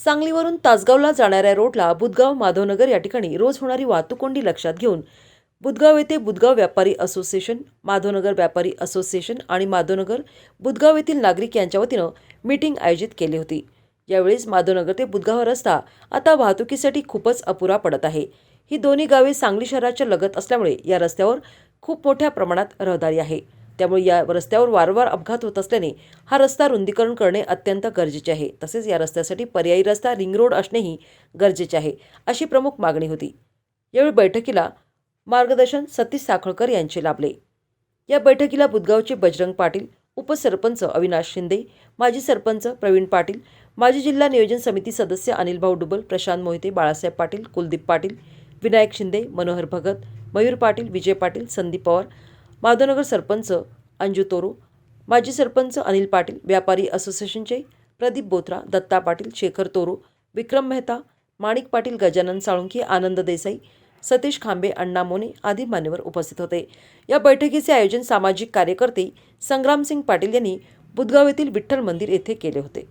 सांगलीवरून तासगावला जाणाऱ्या रोडला बुधगाव माधवनगर या ठिकाणी रोज होणारी वाहतूक कोंडी लक्षात घेऊन बुधगाव येथे बुधगाव व्यापारी असोसिएशन माधवनगर व्यापारी असोसिएशन आणि माधवनगर बुधगाव येथील नागरिक यांच्या वतीनं मीटिंग आयोजित केली होती. यावेळेस माधवनगर ते बुधगाव रस्ता आता वाहतुकीसाठी खूपच अपुरा पडत आहे. ही दोन्ही गावे सांगली शहराच्या लगत असल्यामुळे या रस्त्यावर खूप मोठ्या प्रमाणात रहदारी आहे. त्यामुळे या रस्त्यावर वारंवार अपघात होत असल्याने हा रस्ता रुंदीकरण करणे अत्यंत गरजेचे आहे. तसेच या रस्त्यासाठी पर्यायी रस्ता रिंग रोड असणेही गरजेचे आहे अशी प्रमुख मागणी होती. यावेळी बैठकीला मार्गदर्शन सतीश साखळकर यांचे लाभले. या बैठकीला बुदगावचे बजरंग पाटील उपसरपंच अविनाश शिंदे माजी सरपंच प्रवीण पाटील माजी जिल्हा नियोजन समिती सदस्य अनिलभाऊ डुबल प्रशांत मोहिते बाळासाहेब पाटील कुलदीप पाटील विनायक शिंदे मनोहर भगत मयूर पाटील विजय पाटील संदीप पवार माधवनगर सरपंच अंजू तोरू माजी सरपंच अनिल पाटील व्यापारी असोसिएशनचे प्रदीप बोथरा दत्ता पाटील शेखर तोरू विक्रम मेहता माणिक पाटील गजानन साळुंकी आनंद देसाई सतीश खांबे अण्णा मोने आदी मान्यवर उपस्थित होते. या बैठकीचे आयोजन सामाजिक कार्यकर्ते संग्रामसिंग पाटील यांनी बुदगाव येथील विठ्ठल मंदिर येथे केले होते.